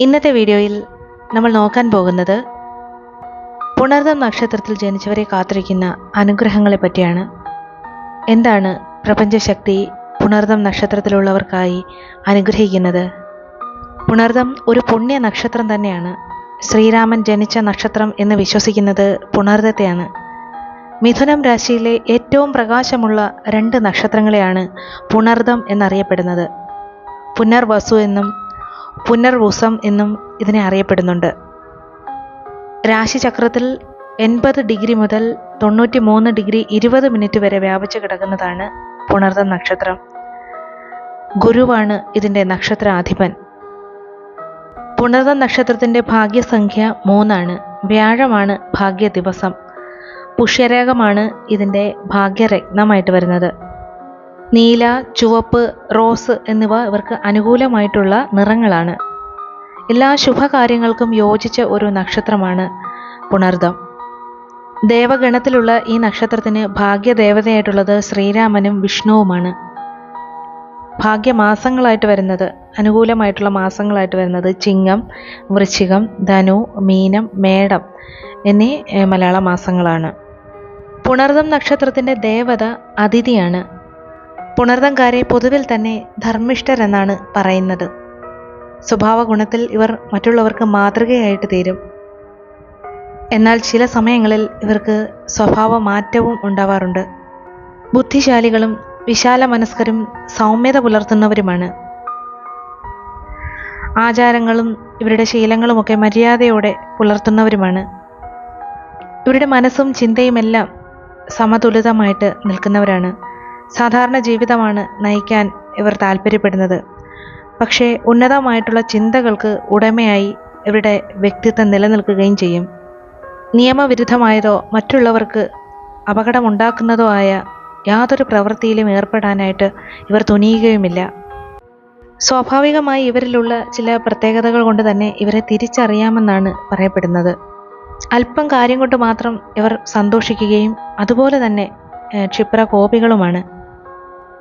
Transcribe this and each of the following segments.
ഇന്നത്തെ വീഡിയോയിൽ നമ്മൾ നോക്കാൻ പോകുന്നത് പുണർതം നക്ഷത്രത്തിൽ ജനിച്ചവരെ കാത്തിരിക്കുന്ന അനുഗ്രഹങ്ങളെ പറ്റിയാണ്. എന്താണ് പ്രപഞ്ചശക്തി പുണർദം നക്ഷത്രത്തിലുള്ളവർക്കായി അനുഗ്രഹിക്കുന്നത്? പുണർദം ഒരു പുണ്യ നക്ഷത്രം തന്നെയാണ്. ശ്രീരാമൻ ജനിച്ച നക്ഷത്രം എന്ന് വിശ്വസിക്കുന്നത് പുണർദത്തെയാണ്. മിഥുനം രാശിയിലെ ഏറ്റവും പ്രകാശമുള്ള രണ്ട് നക്ഷത്രങ്ങളെയാണ് പുണർദം എന്നറിയപ്പെടുന്നത്. പുനർവസു എന്നും പുനർവുസം എന്നും ഇതിനെ അറിയപ്പെടുന്നുണ്ട്. രാശിചക്രത്തിൽ എൺപത് ഡിഗ്രി മുതൽ തൊണ്ണൂറ്റി മൂന്ന് ഡിഗ്രി ഇരുപത് മിനിറ്റ് വരെ വ്യാപിച്ചു കിടക്കുന്നതാണ് പുണർദം നക്ഷത്രം. ഗുരുവാണ് ഇതിന്റെ നക്ഷത്രാധിപൻ. പുണർദം നക്ഷത്രത്തിന്റെ ഭാഗ്യസംഖ്യ മൂന്നാണ്. വ്യാഴമാണ് ഭാഗ്യ ദിവസം പുഷ്യരേഖമാണ് ഇതിന്റെ ഭാഗ്യരത്നമായിട്ട് വരുന്നത്. നീല ചുവപ്പ് റോസ് എന്നിവ ഇവർക്ക് അനുകൂലമായിട്ടുള്ള നിറങ്ങളാണ്. എല്ലാ ശുഭകാര്യങ്ങൾക്കും യോജിച്ച ഒരു നക്ഷത്രമാണ് പുണർദം. ദേവഗണത്തിലുള്ള ഈ നക്ഷത്രത്തിന് ഭാഗ്യദേവതയായിട്ടുള്ളത് ശ്രീരാമനും വിഷ്ണുവുമാണ്. ഭാഗ്യമാസങ്ങളായിട്ട് വരുന്നത് അനുകൂലമായിട്ടുള്ള മാസങ്ങളായിട്ട് വരുന്നത് ചിങ്ങം വൃശ്ചികം ധനു മീനം മേടം എന്നീ മലയാള മാസങ്ങളാണ്. പുണർദം നക്ഷത്രത്തിന്റെ ദേവത അതിഥിയാണ്. പുണർദംകാരെ പൊതുവിൽ തന്നെ ധർമ്മിഷ്ഠരെന്നാണ് പറയുന്നത്. സ്വഭാവ ഗുണത്തിൽ ഇവർ മറ്റുള്ളവർക്ക് മാതൃകയായിട്ട് തീരും. എന്നാൽ ചില സമയങ്ങളിൽ ഇവർക്ക് സ്വഭാവ മാറ്റവും ഉണ്ടാവാറുണ്ട്. ബുദ്ധിശാലികളും വിശാല മനസ്കരും സൗമ്യത പുലർത്തുന്നവരുമാണ്. ആചാരങ്ങളും ഇവരുടെ ശീലങ്ങളുമൊക്കെ മര്യാദയോടെ പുലർത്തുന്നവരുമാണ്. ഇവരുടെ മനസ്സും ചിന്തയുമെല്ലാം സമതുലിതമായിട്ട് നിൽക്കുന്നവരാണ്. സാധാരണ ജീവിതമാണ് നയിക്കാൻ ഇവർ താല്പര്യപ്പെടുന്നത്. പക്ഷേ ഉന്നതമായിട്ടുള്ള ചിന്തകൾക്ക് ഉടമയായി ഇവരുടെ വ്യക്തിത്വം നിലനിൽക്കുകയും ചെയ്യും. നിയമവിരുദ്ധമായതോ മറ്റുള്ളവർക്ക് അപകടമുണ്ടാക്കുന്നതോ ആയ യാതൊരു പ്രവൃത്തിയിലും ഏർപ്പെടാനായിട്ട് ഇവർ തുനിയുകയുമില്ല. സ്വാഭാവികമായി ഇവരിലുള്ള ചില പ്രത്യേകതകൾ കൊണ്ട് തന്നെ ഇവരെ തിരിച്ചറിയാമെന്നാണ് പറയപ്പെടുന്നത്. അല്പം കാര്യം കൊണ്ട് മാത്രം ഇവർ സന്തോഷിക്കുകയും അതുപോലെ തന്നെ ക്ഷിപ്ര ക്ഷിപ്രകോപികളുമാണ്.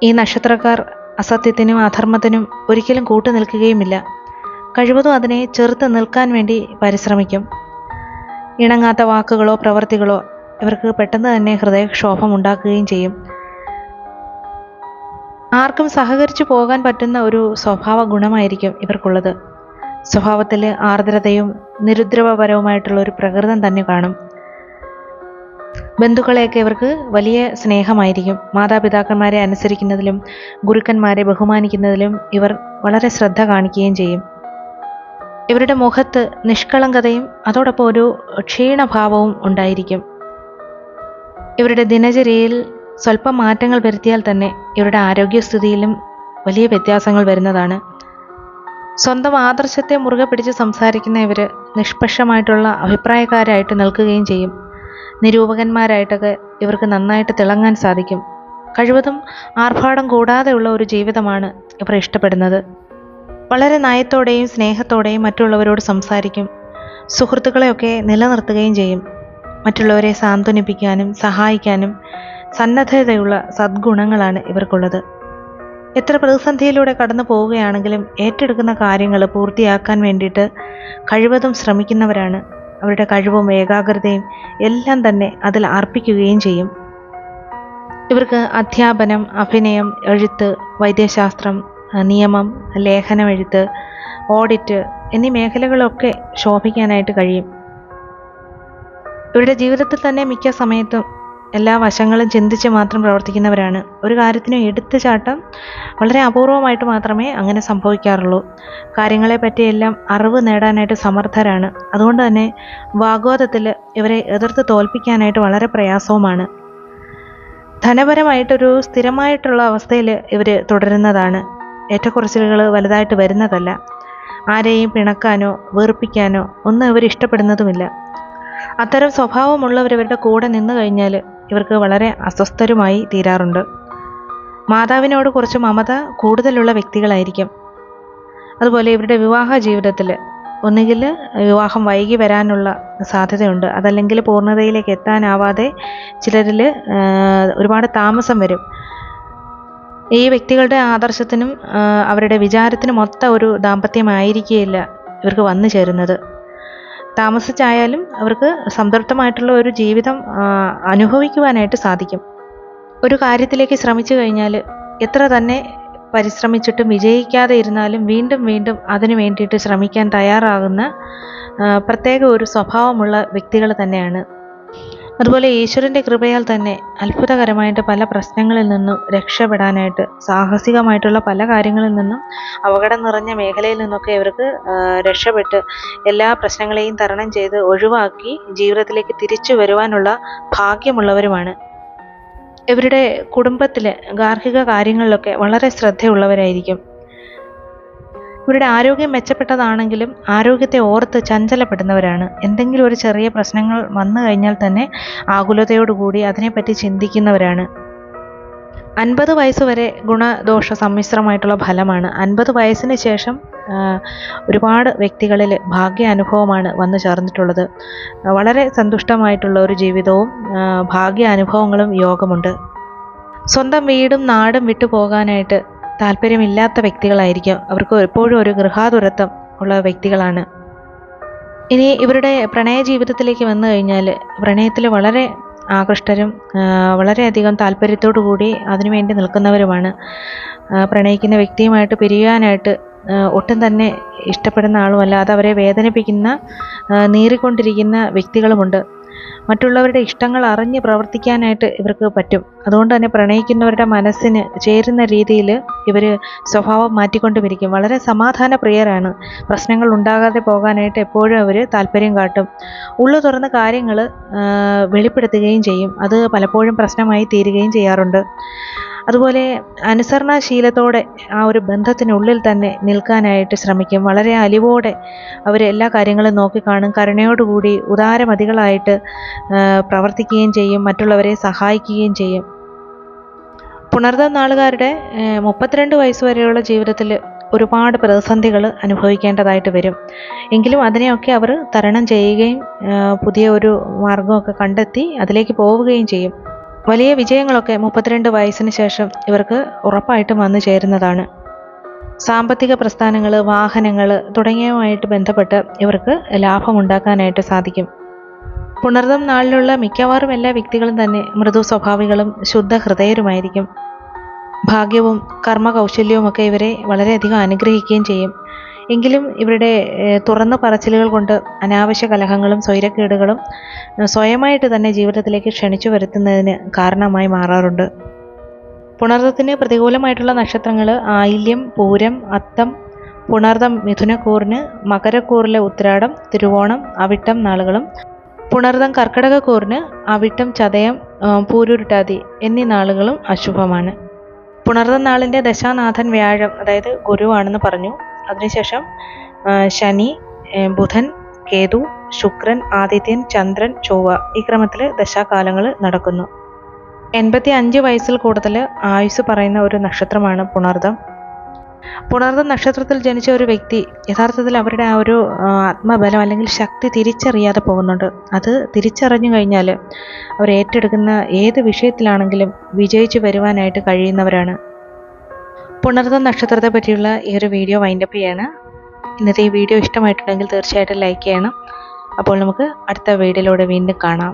ഈ നക്ഷത്രക്കാർ അസത്യത്തിനും അധർമ്മത്തിനും ഒരിക്കലും കൂട്ടു നിൽക്കുകയുമില്ല. കഴിവതും അതിനെ ചെറുത്ത് നിൽക്കാൻ വേണ്ടി പരിശ്രമിക്കും. ഇണങ്ങാത്ത വാക്കുകളോ പ്രവൃത്തികളോ ഇവർക്ക് പെട്ടെന്ന് തന്നെ ഹൃദയക്ഷോഭം ഉണ്ടാക്കുകയും ചെയ്യും. ആർക്കും സഹകരിച്ചു പോകാൻ പറ്റുന്ന ഒരു സ്വഭാവ ഗുണമായിരിക്കും ഇവർക്കുള്ളത്. സ്വഭാവത്തിൽ ആർദ്രതയും നിരുദ്രവപരവുമായിട്ടുള്ള ഒരു പ്രകൃതം തന്നെ കാണും. ബന്ധുക്കളെയൊക്കെ ഇവർക്ക് വലിയ സ്നേഹമായിരിക്കും. മാതാപിതാക്കന്മാരെ അനുസരിക്കുന്നതിലും ഗുരുക്കന്മാരെ ബഹുമാനിക്കുന്നതിലും ഇവർ വളരെ ശ്രദ്ധ കാണിക്കുകയും ചെയ്യും. ഇവരുടെ മുഖത്ത് നിഷ്കളങ്കതയും അതോടൊപ്പം ഒരു ക്ഷീണഭാവവും ഉണ്ടായിരിക്കും. ഇവരുടെ ദിനചര്യയിൽ സ്വല്പം മാറ്റങ്ങൾ വരുത്തിയാൽ തന്നെ ഇവരുടെ ആരോഗ്യസ്ഥിതിയിലും വലിയ വ്യത്യാസങ്ങൾ വരുന്നതാണ്. സ്വന്തം ആദർശത്തെ മുറുകെ പിടിച്ച് സംസാരിക്കുന്ന ഇവർ നിഷ്പക്ഷമായിട്ടുള്ള അഭിപ്രായക്കാരായിട്ട് നിൽക്കുകയും ചെയ്യും. നിരൂപകന്മാരായിട്ടൊക്കെ ഇവർക്ക് നന്നായിട്ട് തിളങ്ങാൻ സാധിക്കും. കഴിവതും ആർഭാടം കൂടാതെയുള്ള ഒരു ജീവിതമാണ് ഇവർ ഇഷ്ടപ്പെടുന്നത്. വളരെ നയത്തോടെയും സ്നേഹത്തോടെയും മറ്റുള്ളവരോട് സംസാരിക്കും. സുഹൃത്തുക്കളെയൊക്കെ നിലനിർത്തുകയും ചെയ്യും. മറ്റുള്ളവരെ സാന്ത്വനിപ്പിക്കാനും സഹായിക്കാനും സന്നദ്ധതയുള്ള സദ്ഗുണങ്ങളാണ് ഇവർക്കുള്ളത്. എത്ര പ്രതിസന്ധിയിലൂടെ കടന്നു പോവുകയാണെങ്കിലും ഏറ്റെടുക്കുന്ന കാര്യങ്ങൾ പൂർത്തിയാക്കാൻ വേണ്ടിയിട്ട് കഴിവതും ശ്രമിക്കുന്നവരാണ് അവരുടെ കഴിവും ഏകാഗ്രതയും എല്ലാം തന്നെ അതിൽ അർപ്പിക്കുകയും ചെയ്യും. ഇവർക്ക് അധ്യാപനം അഭിനയം എഴുത്ത് വൈദ്യശാസ്ത്രം നിയമം ലേഖനം എഴുത്ത് ഓഡിറ്റ് എന്നീ മേഖലകളൊക്കെ ശോഭിക്കാനായിട്ട് കഴിയും. ഇവരുടെ ജീവിതത്തിൽ തന്നെ മിക്ക സമയത്തും എല്ലാ വശങ്ങളും ചിന്തിച്ച് മാത്രം പ്രവർത്തിക്കുന്നവരാണ്. ഒരു കാര്യത്തിന് എടുത്തു ചാട്ടം വളരെ അപൂർവമായിട്ട് മാത്രമേ അങ്ങനെ സംഭവിക്കാറുള്ളൂ. കാര്യങ്ങളെ പറ്റിയെല്ലാം അറിവ് നേടാനായിട്ട് സമർത്ഥരാണ്. അതുകൊണ്ട് തന്നെ വാഗോദത്തിൽ ഇവരെ എതിർത്ത് തോൽപ്പിക്കാനായിട്ട് വളരെ പ്രയാസവുമാണ്. ധനപരമായിട്ടൊരു സ്ഥിരമായിട്ടുള്ള അവസ്ഥയിൽ ഇവർ തുടരുന്നതാണ്. ഏറ്റക്കുറച്ചിലുകൾ വലുതായിട്ട് വരുന്നതല്ല. ആരെയും പിണക്കാനോ വെറുപ്പിക്കാനോ ഒന്നും ഇവർ ഇഷ്ടപ്പെടുന്നതുമില്ല. അത്തരം സ്വഭാവമുള്ളവർ ഇവരുടെ കൂടെ നിന്നു കഴിഞ്ഞാൽ ഇവർക്ക് വളരെ അസ്വസ്ഥരുമായി തീരാറുണ്ട്. മാതാവിനോട് കുറച്ച് മമത കൂടുതലുള്ള വ്യക്തികളായിരിക്കും. അതുപോലെ ഇവരുടെ വിവാഹ ജീവിതത്തിൽ ഒന്നുകിൽ വിവാഹം വൈകി വരാനുള്ള സാധ്യതയുണ്ട്. അതല്ലെങ്കിൽ പൂർണതയിലേക്ക് എത്താനാവാതെ ചിലരിൽ ഒരുപാട് താമസം വരും. ഈ വ്യക്തികളുടെ ആദർശത്തിനും അവരുടെ വിചാരത്തിനും ഒത്ത ഒരു ദാമ്പത്യമായിരിക്കുകയില്ല ഇവർക്ക് വന്നു ചേരുന്നത്. താമസിച്ചായാലും അവർക്ക് സംതൃപ്തമായിട്ടുള്ള ഒരു ജീവിതം അനുഭവിക്കുവാനായിട്ട് സാധിക്കും. ഒരു കാര്യത്തിലേക്ക് ശ്രമിച്ചു കഴിഞ്ഞാൽ എത്ര തന്നെ പരിശ്രമിച്ചിട്ടും വിജയിക്കാതെ ഇരുന്നാലും വീണ്ടും വീണ്ടും അതിനു വേണ്ടിയിട്ട് ശ്രമിക്കാൻ തയ്യാറാകുന്ന പ്രത്യേക ഒരു സ്വഭാവമുള്ള വ്യക്തികൾ തന്നെയാണ് അതുപോലെ ഈശ്വരന്റെ കൃപയാൽ തന്നെ അത്ഭുതകരമായിട്ട് പല പ്രശ്നങ്ങളിൽ നിന്നും രക്ഷപ്പെടാനായിട്ട് സാഹസികമായിട്ടുള്ള പല കാര്യങ്ങളിൽ നിന്നും അപകടം നിറഞ്ഞ മേഖലയിൽ നിന്നൊക്കെ ഇവർക്ക് രക്ഷപ്പെട്ട് എല്ലാ പ്രശ്നങ്ങളെയും തരണം ചെയ്ത് ഒഴിവാക്കി ജീവിതത്തിലേക്ക് തിരിച്ചു വരുവാനുള്ള ഭാഗ്യമുള്ളവരുമാണ്. ഇവരുടെ കുടുംബത്തിലെ ഗാർഹിക കാര്യങ്ങളിലൊക്കെ വളരെ ശ്രദ്ധയുള്ളവരായിരിക്കും. ഇവരുടെ ആരോഗ്യം മെച്ചപ്പെട്ടതാണെങ്കിലും ആരോഗ്യത്തെ ഓർത്ത് ചഞ്ചലപ്പെടുന്നവരാണ്. എന്തെങ്കിലും ഒരു ചെറിയ പ്രശ്നങ്ങൾ വന്നു കഴിഞ്ഞാൽ തന്നെ ആകുലതയോടുകൂടി അതിനെപ്പറ്റി ചിന്തിക്കുന്നവരാണ്. അൻപത് വയസ്സ് വരെ ഗുണദോഷ സമ്മിശ്രമായിട്ടുള്ള ഫലമാണ്. അൻപത് വയസ്സിന് ശേഷം ഒരുപാട് വ്യക്തികളിൽ ഭാഗ്യ അനുഭവമാണ് വന്നു ചേർന്നിട്ടുള്ളത്. വളരെ സന്തുഷ്ടമായിട്ടുള്ള ഒരു ജീവിതവും ഭാഗ്യാനുഭവങ്ങളും യോഗമുണ്ട്. സ്വന്തം വീടും നാടും വിട്ടു പോകാനായിട്ട് താല്പര്യമില്ലാത്ത വ്യക്തികളായിരിക്കും. അവർക്ക് എപ്പോഴും ഒരു ഗൃഹാതുരത്വം ഉള്ള വ്യക്തികളാണ്. ഇനി ഇവരുടെ പ്രണയ ജീവിതത്തിലേക്ക് വന്നു കഴിഞ്ഞാൽ പ്രണയത്തിൽ വളരെ ആകൃഷ്ടരും വളരെയധികം താല്പര്യത്തോടു കൂടി അതിനുവേണ്ടി നിൽക്കുന്നവരുമാണ്. പ്രണയിക്കുന്ന വ്യക്തിയുമായിട്ട് പിരിയാനായിട്ട് ഒട്ടും തന്നെ ഇഷ്ടപ്പെടുന്ന ആളുമല്ല. അത് അവരെ വേദനിപ്പിക്കുന്ന നീറിക്കൊണ്ടിരിക്കുന്ന വ്യക്തികളുമുണ്ട്. മറ്റുള്ളവരുടെ ഇഷ്ടങ്ങൾ അറിഞ്ഞ് പ്രവർത്തിക്കാനായിട്ട് ഇവർക്ക് പറ്റും. അതുകൊണ്ട് തന്നെ പ്രണയിക്കുന്നവരുടെ മനസ്സിന് ചേരുന്ന രീതിയിൽ ഇവർ സ്വഭാവം മാറ്റിക്കൊണ്ടുമിരിക്കും. വളരെ സമാധാന പ്രിയരാണ്. പ്രശ്നങ്ങൾ ഉണ്ടാകാതെ പോകാനായിട്ട് എപ്പോഴും അവർ താല്പര്യം കാട്ടും. ഉള്ളു തുറന്ന് കാര്യങ്ങൾ വെളിപ്പെടുത്തുകയും ചെയ്യും. അത് പലപ്പോഴും പ്രശ്നമായി തീരുകയും ചെയ്യാറുണ്ട്. അതുപോലെ അനുസരണാശീലത്തോടെ ആ ഒരു ബന്ധത്തിനുള്ളിൽ തന്നെ നിൽക്കാനായിട്ട് ശ്രമിക്കും. വളരെ അലിവോടെ അവർ എല്ലാ കാര്യങ്ങളും നോക്കിക്കാണും. കരുണയോടുകൂടി ഉദാരമതികളായിട്ട് പ്രവർത്തിക്കുകയും ചെയ്യും മറ്റുള്ളവരെ സഹായിക്കുകയും ചെയ്യും. പുണർദം നാളുകാരുടെ മുപ്പത്തിരണ്ട് വയസ്സ് വരെയുള്ള ജീവിതത്തിൽ ഒരുപാട് പ്രതിസന്ധികൾ അനുഭവിക്കേണ്ടതായിട്ട് വരും. എങ്കിലും അതിനെയൊക്കെ അവർ തരണം ചെയ്യുകയും പുതിയ ഒരു മാർഗമൊക്കെ കണ്ടെത്തി അതിലേക്ക് പോവുകയും ചെയ്യും. വലിയ വിജയങ്ങളൊക്കെ മുപ്പത്തിരണ്ട് വയസ്സിന് ശേഷം ഇവർക്ക് ഉറപ്പായിട്ടും വന്നു ചേരുന്നതാണ്. സാമ്പത്തിക പ്രസ്ഥാനങ്ങൾ വാഹനങ്ങൾ തുടങ്ങിയവുമായിട്ട് ബന്ധപ്പെട്ട് ഇവർക്ക് ലാഭം ഉണ്ടാക്കാനായിട്ട് സാധിക്കും. പുണർദം നാളിലുള്ള മിക്കവാറും എല്ലാ വ്യക്തികളും തന്നെ മൃദു സ്വഭാവികളും ശുദ്ധ ഹൃദയരുമായിരിക്കും. ഭാഗ്യവും കർമ്മകൗശല്യവും ഒക്കെ ഇവരെ വളരെയധികം അനുഗ്രഹിക്കുകയും ചെയ്യും. എങ്കിലും ഇവരുടെ തുറന്ന പറച്ചിലുകൾ കൊണ്ട് അനാവശ്യ കലഹങ്ങളും സ്വൈരക്കേടുകളും സ്വയമായിട്ട് തന്നെ ജീവിതത്തിലേക്ക് ക്ഷണിച്ചു വരുത്തുന്നതിന് കാരണമായി മാറാറുണ്ട്. പുണർദത്തിന് പ്രതികൂലമായിട്ടുള്ള നക്ഷത്രങ്ങൾ ആയില്യം പൂരം അത്തം പുണർദം മിഥുനക്കൂറിന് മകരക്കൂറിലെ ഉത്രാടം തിരുവോണം അവിട്ടം നാളുകളും പുണർദം കർക്കിടകക്കൂറിന് അവിട്ടം ചതയം പൂരുരുട്ടാതി എന്നീ നാളുകളും അശുഭമാണ്. പുണർദം നാളിന്റെ ദശാനാഥൻ വ്യാഴം അതായത് ഗുരുവാണെന്ന് പറഞ്ഞു. അതിനുശേഷം ശനി ബുധൻ കേതു ശുക്രൻ ആദിത്യൻ ചന്ദ്രൻ ചൊവ്വ ഈ ക്രമത്തിൽ ദശാകാലങ്ങൾ നടക്കുന്നു. എൺപത്തി അഞ്ച് വയസ്സിൽ കൂടുതൽ ആയുസ് പറയുന്ന ഒരു നക്ഷത്രമാണ് പുണർദം. പുണർദം നക്ഷത്രത്തിൽ ജനിച്ച ഒരു വ്യക്തി യഥാർത്ഥത്തിൽ അവരുടെ ആ ഒരു ആത്മബലം അല്ലെങ്കിൽ ശക്തി തിരിച്ചറിയാതെ പോകുന്നുണ്ട്. അത് തിരിച്ചറിഞ്ഞു കഴിഞ്ഞാൽ അവർ ഏറ്റെടുക്കുന്ന ഏത് വിഷയത്തിലാണെങ്കിലും വിജയിച്ചു വരുവാനായിട്ട് കഴിയുന്നവരാണ്. പുണർദം നക്ഷത്രത്തെ പറ്റിയുള്ള ഈ ഒരു വീഡിയോ വൈൻഡപ്പ് ചെയ്യാണ്. ഇന്നത്തെ ഈ വീഡിയോ ഇഷ്ടമായിട്ടുണ്ടെങ്കിൽ തീർച്ചയായിട്ടും ലൈക്ക് ചെയ്യണം. അപ്പോൾ നമുക്ക് അടുത്ത വീഡിയോയിലൂടെ വീണ്ടും കാണാം.